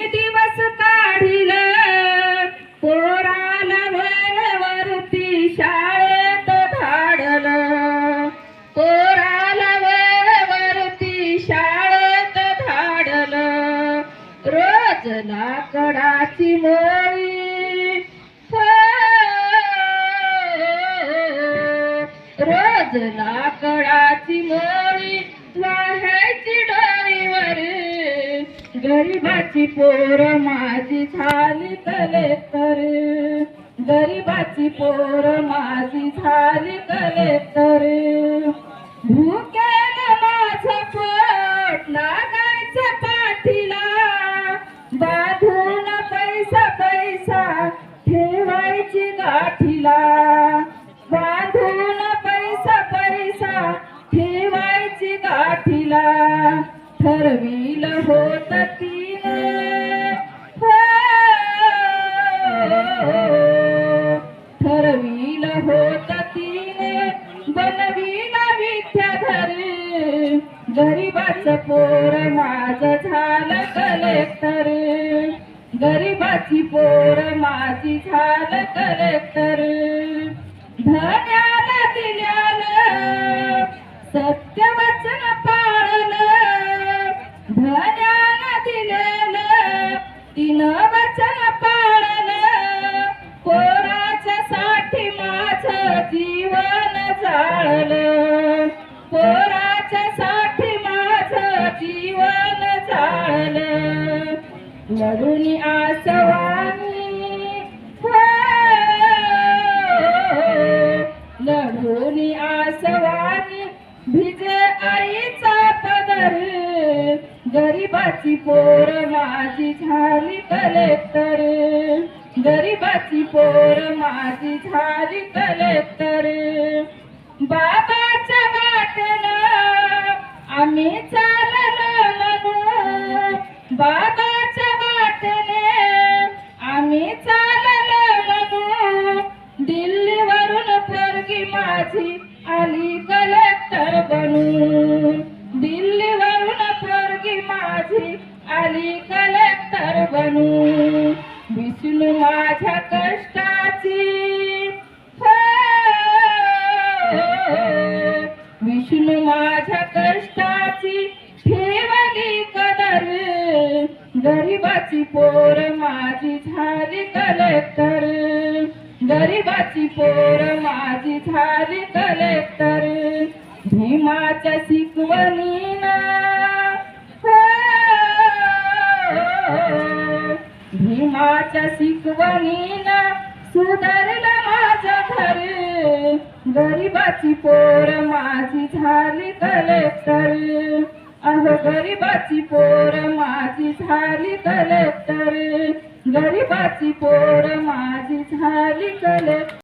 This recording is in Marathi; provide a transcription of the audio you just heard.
मी दिवस काढील पोराला वेळेवरती शाळेत धाडल पोराला वेळेवरती शाळेत धाडल रोज लाकडाची मोळी. हो. रोज लाकडा गरीबाची पोर माझी झाली कलेक्टर गरीबाची पोर माझी झाली कलेक्टर भुकेला माझं पोट लागायचं पाठीला. बाधू ठरविल होत तिने हो, ठरविल होत तिने बनविला विद्याधर गरीबाचं पोर माझं झालं कलेक्टर गरीबाची पोर माझी झालं कलेक्टर धन्याला दिल्यालं सत्य तिनं वचन पाळलं पोराच्या साठी माझं जीवन जाळलं. पोराच्या साठी माझं जीवन जाळलं. लढून आसवान गरीबाची पोर माझी झाली कलेक्टर. गरीबाची पोर माझी झाली कलेक्टर. बाबाच्या वाटेनं आम्ही चाललो म्हणून बाबाच्या वाटेने आम्ही चाललो म्हणून दिल्लीवरून पोरगी माझी आली कलेक्टर बनून. झाली कलेक्टर बनू? विष्णू माझ्या कष्टाची. विष्णू माझ्या कष्टाची ठेवली कदर. गरीबाची पोर माझी झाली कलेक्टर. गरीबाची पोर माझी झाली कलेक्टर. भीमाच्या शिकवणी भीमाच्या शिकवणीना सुधारलं माझ्या घर. गरीबाची पोर माझी झाली कलेक्टर. अहो गरीबाची पोर माझी झाली कलेक्टर. गरीबाची पोर माझी झाली कलेक्टर.